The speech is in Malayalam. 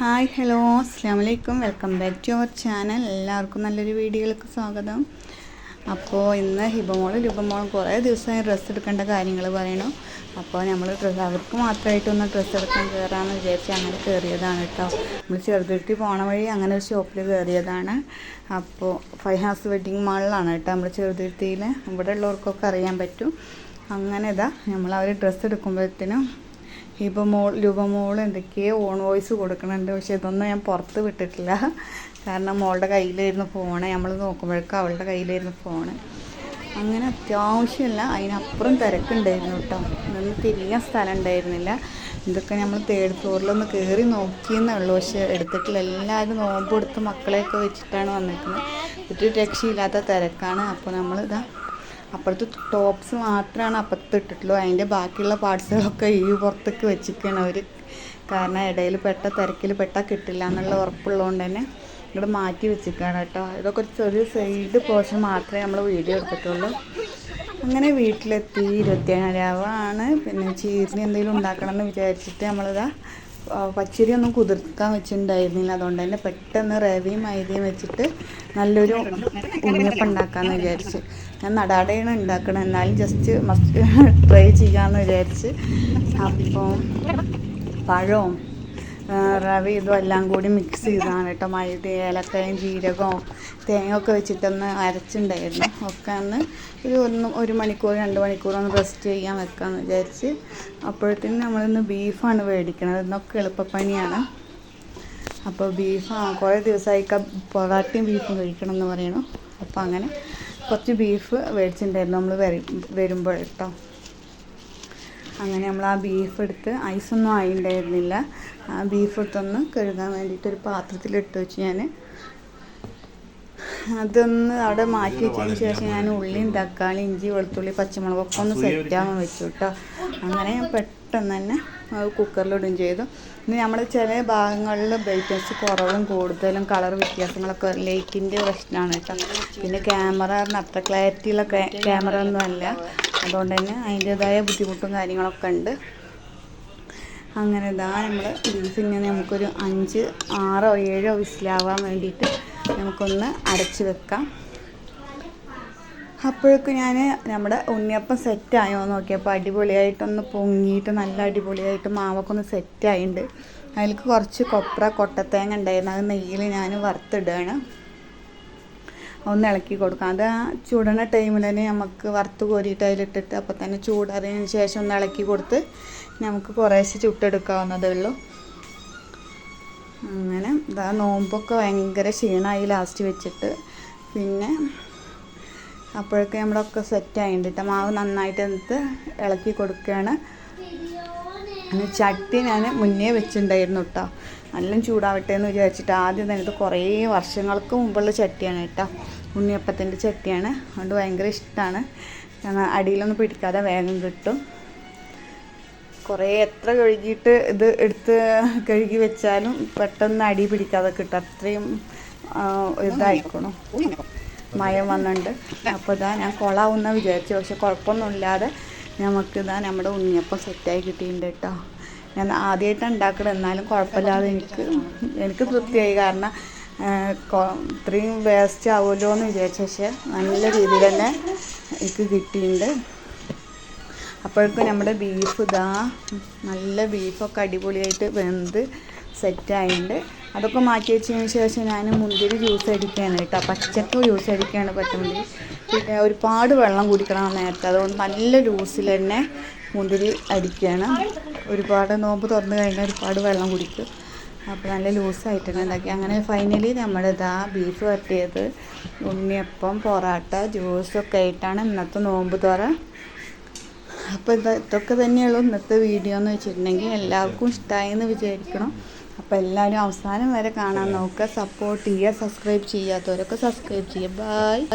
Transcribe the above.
ഹായ് ഹലോ അസ്സാം വലൈക്കും welcome back to our channel. എല്ലാവർക്കും നല്ലൊരു വീഡിയോയിലേക്ക് സ്വാഗതം. അപ്പോൾ ഇന്ന് ഹിബമോളും രുബമോളും കുറേ ദിവസമായി ഡ്രസ്സ് എടുക്കേണ്ട കാര്യങ്ങൾ പറയണു അപ്പോൾ നമ്മൾ ഡ്രസ്സ് അവർക്ക് മാത്രമായിട്ടൊന്ന് ഡ്രസ്സ് എടുക്കാൻ കയറാമെന്ന് വിചാരിച്ച് അങ്ങനെ കയറിയതാണ് കേട്ടോ നമ്മൾ ചെറുതുരുത്തി പോണ വഴി അങ്ങനെ ഒരു ഷോപ്പിൽ കയറിയതാണ്. അപ്പോൾ ഫൈവ് ഹൗസ് വെഡ്ഡിങ് മാളിലാണ് കേട്ടോ നമ്മൾ ചെറുതുരുത്തിയിൽ ഇവിടെ ഉള്ളവർക്കൊക്കെ അറിയാൻ പറ്റും. അങ്ങനെ ഇതാ നമ്മൾ അവർ ഡ്രസ്സ് എടുക്കുമ്പോഴത്തേനും ഇപ്പോൾ മോൾ രൂപമോൾ എന്തൊക്കെയോ ഓൺ വോയിസ് കൊടുക്കുന്നുണ്ട് പക്ഷേ ഇതൊന്നും ഞാൻ പുറത്ത് വിട്ടിട്ടില്ല. കാരണം മോളുടെ കയ്യിലായിരുന്നു ഫോണ് നമ്മൾ നോക്കുമ്പോഴേക്കും അവളുടെ കയ്യിലായിരുന്നു ഫോണ് അങ്ങനെ അത്യാവശ്യമില്ല. അതിനപ്പുറം തിരക്കുണ്ടായിരുന്നു കേട്ടോ. നിന്ന് തിരിയാൻ സ്ഥലം ഉണ്ടായിരുന്നില്ല ഇതൊക്കെ നമ്മൾ തേർഡ് ഫ്ലോറിലൊന്ന് കയറി നോക്കിയെന്നേ ഉള്ളൂ. പക്ഷേ എടുത്തിട്ടില്ല എല്ലാവരും നോമ്പ് എടുത്ത് മക്കളെയൊക്കെ വെച്ചിട്ടാണ് വന്നിരിക്കുന്നത്. ഒരു രക്ഷയില്ലാത്ത തിരക്കാണ്. അപ്പോൾ നമ്മൾ നമ്മളിതാ അപ്പുറത്ത് ടോപ്സ് മാത്രമാണ് അപ്പുറത്ത് ഇട്ടിട്ടുള്ളൂ. അതിന്റെ ബാക്കിയുള്ള പാർട്സുകളൊക്കെ ഈ പുറത്തേക്ക് വെച്ചിരിക്കുകയാണ് അവർ കാരണം ഇടയിൽ പെട്ട തിരക്കിൽ പെട്ടാൽ കിട്ടില്ല എന്നുള്ള ഉറപ്പുള്ളതുകൊണ്ട് തന്നെ ഇങ്ങോട്ട് മാറ്റി വെച്ചിരിക്കുകയാണ് കേട്ടോ. ഇതൊക്കെ ഒരു ചെറിയ സൈഡ് പോർഷൻ മാത്രമേ നമ്മൾ വീഡിയോ എടുത്തിട്ടുള്ളൂ. അങ്ങനെ വീട്ടിലെത്തി ഇരുപത്തിയേഴാവാണ് പിന്നെ ചീരിന് എന്തെങ്കിലും ഉണ്ടാക്കണം എന്ന് വിചാരിച്ചിട്ട് നമ്മളിതാ പച്ചരി ഒന്നും കുതിർക്കാൻ വെച്ചിട്ടുണ്ടായിരുന്നില്ല. അതുകൊണ്ട് തന്നെ പെട്ടെന്ന് റവയും മൈദയും വെച്ചിട്ട് നല്ലൊരു ഉണ്ണിയപ്പം ഉണ്ടാക്കാമെന്ന് വിചാരിച്ച്. ഞാൻ നടാടയാണ് ഉണ്ടാക്കണം എന്നാലും ജസ്റ്റ് മസ്റ്റ് ട്രൈ ചെയ്യാമെന്ന് വിചാരിച്ച്. അപ്പം പഴവും റവ ഇതും എല്ലാം കൂടി മിക്സ് ചെയ്താണ് കേട്ടോ. മൈദ ഏലക്കയും ജീരകവും തേങ്ങ ഒക്കെ വെച്ചിട്ടൊന്ന് അരച്ചിട്ടുണ്ടായിരുന്നു ഒക്കെ ഒന്ന് ഒരു ഒന്ന് ഒരു മണിക്കൂർ രണ്ട് മണിക്കൂർ ഒന്ന് റെസ്റ്റ് ചെയ്യാൻ വെക്കാമെന്ന് വിചാരിച്ച് അപ്പോഴത്തേനും നമ്മളിന്ന് ബീഫാണ് മേടിക്കണത് ഇന്നൊക്കെ എളുപ്പപ്പണിയാണ്. അപ്പോൾ ബീഫ് കുറേ ദിവസമായി പൊറാട്ടയും ബീഫും കഴിക്കണം എന്ന് പറയണു. അപ്പോൾ അങ്ങനെ കുറച്ച് ബീഫ് മേടിച്ചിട്ടുണ്ടായിരുന്നു നമ്മൾ വരുമ്പോൾ കേട്ടോ അങ്ങനെ നമ്മൾ ആ ബീഫ് എടുത്ത് ഐസൊന്നും ആയിണ്ടായിരുന്നില്ല. ആ ബീഫ് എടുത്തൊന്ന് കഴുകാൻ വേണ്ടിയിട്ട് ഒരു പാത്രത്തിലിട്ട് വെച്ച് ഞാൻ അതൊന്ന് അവിടെ മാറ്റി വെച്ചതിന് ശേഷം ഞാൻ ഉള്ളിയും തക്കാളി ഇഞ്ചി വെളുത്തുള്ളി പച്ചമുളകൊക്കെ ഒന്ന് സെറ്റാകാൻ വെച്ചു കേട്ടോ അങ്ങനെ ഞാൻ പെട്ടെന്ന് തന്നെ അത് കുക്കറിലിടുകയും ചെയ്തു. ഇനി നമ്മൾ ചില ഭാഗങ്ങളിൽ ബ്രൈറ്റ്നസ് കുറവും കൂടുതലും കളർ വ്യത്യാസങ്ങളൊക്കെ ലൈറ്റിന്റെ പ്രശ്നമാണ് കേട്ടോ പിന്നെ ക്യാമറ അത്ര ക്ലാരിറ്റിയുള്ള ക്യാമറ ഒന്നും അല്ല അതുകൊണ്ട് തന്നെ അതിന്റേതായ ബുദ്ധിമുട്ടും കാര്യങ്ങളൊക്കെ ഉണ്ട്. അങ്ങനെ ഇതാ നമ്മൾ ബീഫ് ഇങ്ങനെ നമുക്കൊരു അഞ്ച് ആറോ ഏഴോ വിസിലാവാൻ വേണ്ടിയിട്ട് നമുക്കൊന്ന് അടച്ച് വെക്കാം. അപ്പോഴേക്കും ഞാൻ നമ്മുടെ ഉണ്ണിയപ്പം സെറ്റായോ നോക്കിയപ്പോൾ അടിപൊളിയായിട്ടൊന്ന് പൊങ്ങിയിട്ട് നല്ല അടിപൊളിയായിട്ട് മാവൊക്കെ ഒന്ന് സെറ്റായിട്ടുണ്ട് അതിലേക്ക് കുറച്ച് കൊപ്ര കൊട്ടത്തേങ്ങ ഉണ്ടായിരുന്നു. അത് നെയ്യിൽ ഞാൻ വറുത്തിടുകയാണ്. ഒന്ന് ഇളക്കി കൊടുക്കാം. അത് ചൂടണ ടൈമിൽ തന്നെ നമുക്ക് വറുത്ത് കോരിയിട്ട് അതിലിട്ടിട്ട് അപ്പോൾ തന്നെ ചൂടറിയതിന് ശേഷം ഒന്ന് ഇളക്കി കൊടുത്ത് നമുക്ക് കുറേശ്ശെ ചുട്ടെടുക്കാവുന്നതേ ഉള്ളൂ. അങ്ങനെ ഇതാ നോമ്പൊക്കെ ഭയങ്കര ക്ഷീണമായി ലാസ്റ്റ് വെച്ചിട്ട്. പിന്നെ അപ്പോഴൊക്കെ നമ്മളൊക്കെ സെറ്റ് ആയിട്ടുണ്ട് മാവ് നന്നായിട്ട് എടുത്ത് ഇളക്കി കൊടുക്കുകയാണ് ചട്ടി ഞാൻ മുന്നേ വെച്ചിട്ടുണ്ടായിരുന്നു കേട്ടോ നല്ല ചൂടാവട്ടെ എന്ന് വിചാരിച്ചിട്ട് ആദ്യം തന്നെ ഇത് കുറേ വർഷങ്ങൾക്ക് മുമ്പുള്ള ചട്ടിയാണ് കേട്ടോ ഉണ്ണിയപ്പത്തിന്റെ ചട്ടിയാണ്. അതുകൊണ്ട് ഭയങ്കര ഇഷ്ടമാണ് അടിയിലൊന്നും പിടിക്കാതെ വേഗം കിട്ടും. കുറേ എത്ര കഴുകിയിട്ട് ഇത് എടുത്ത് കഴുകി വെച്ചാലും പെട്ടെന്ന് അടി പിടിക്കാതെ കിട്ടും. അത്രയും ഇതായിക്കണം മയം വന്നിട്ടുണ്ട്. അപ്പോൾ ഇതാ ഞാൻ കൊളാവുന്ന വിചാരിച്ചു. പക്ഷെ കുഴപ്പമൊന്നുമില്ലാതെ നമുക്കിതാ നമ്മുടെ ഉണ്ണിയപ്പം സെറ്റായി കിട്ടിയിട്ടുണ്ട് കേട്ടോ ഞാൻ ആദ്യമായിട്ടാണ് ഉണ്ടാക്കുന്നത് എന്നാലും കുഴപ്പമില്ലാതെ എനിക്ക് എനിക്ക് തൃപ്തിയായി. കാരണം ഇത്രയും വേസ്റ്റ് ആവുമല്ലോ എന്ന് വിചാരിച്ച. പക്ഷേ നല്ല രീതിയിൽ തന്നെ എനിക്ക് കിട്ടിയിട്ടുണ്ട് അപ്പോഴേക്കും നമ്മുടെ ബീഫ് ഇതാ നല്ല ബീഫൊക്കെ അടിപൊളിയായിട്ട് വെന്ത് സെറ്റായിട്ടുണ്ട് അതൊക്കെ മാറ്റി വെച്ചതിന് ശേഷം ഞാൻ മുന്തിരി ജ്യൂസ് അടിക്കുകയാണ് കേട്ടോ. പച്ചക്ക് ജ്യൂസ് അടിക്കുകയാണ് പച്ചമുന്തിരി പിന്നെ ഒരുപാട് വെള്ളം കുടിക്കണം നേരത്തെ. അതുകൊണ്ട് നല്ല ജ്യൂസിൽ തന്നെ മുന്തിരി അടിക്കുകയാണ് ഒരുപാട് നോമ്പ് തുറന്നു കഴിഞ്ഞാൽ ഒരുപാട് വെള്ളം കുടിക്കും. അപ്പോൾ നല്ല ലൂസായിട്ട് തന്നെ ഉണ്ടാക്കി. അങ്ങനെ ഫൈനലി നമ്മളിതാ ബീഫ് വരട്ടിയത്. ഉണ്ണിയപ്പം പൊറാട്ട ജ്യൂസൊക്കെ ആയിട്ടാണ് ഇന്നത്തെ നോമ്പ് തുറ. അപ്പോൾ ഇത് ഇതൊക്കെ തന്നെയുള്ളൂ ഇന്നത്തെ വീഡിയോ എന്ന് വെച്ചിട്ടുണ്ടെങ്കിൽ എല്ലാവർക്കും ഇഷ്ടമായി എന്ന് വിചാരിക്കണം. അപ്പോൾ എല്ലാവരും അവസാനം വരെ കാണാൻ നോക്കുക സപ്പോർട്ട് ചെയ്യുക സബ്സ്ക്രൈബ് ചെയ്യാത്തവരൊക്കെ സബ്സ്ക്രൈബ് ചെയ്യുക. ബായ്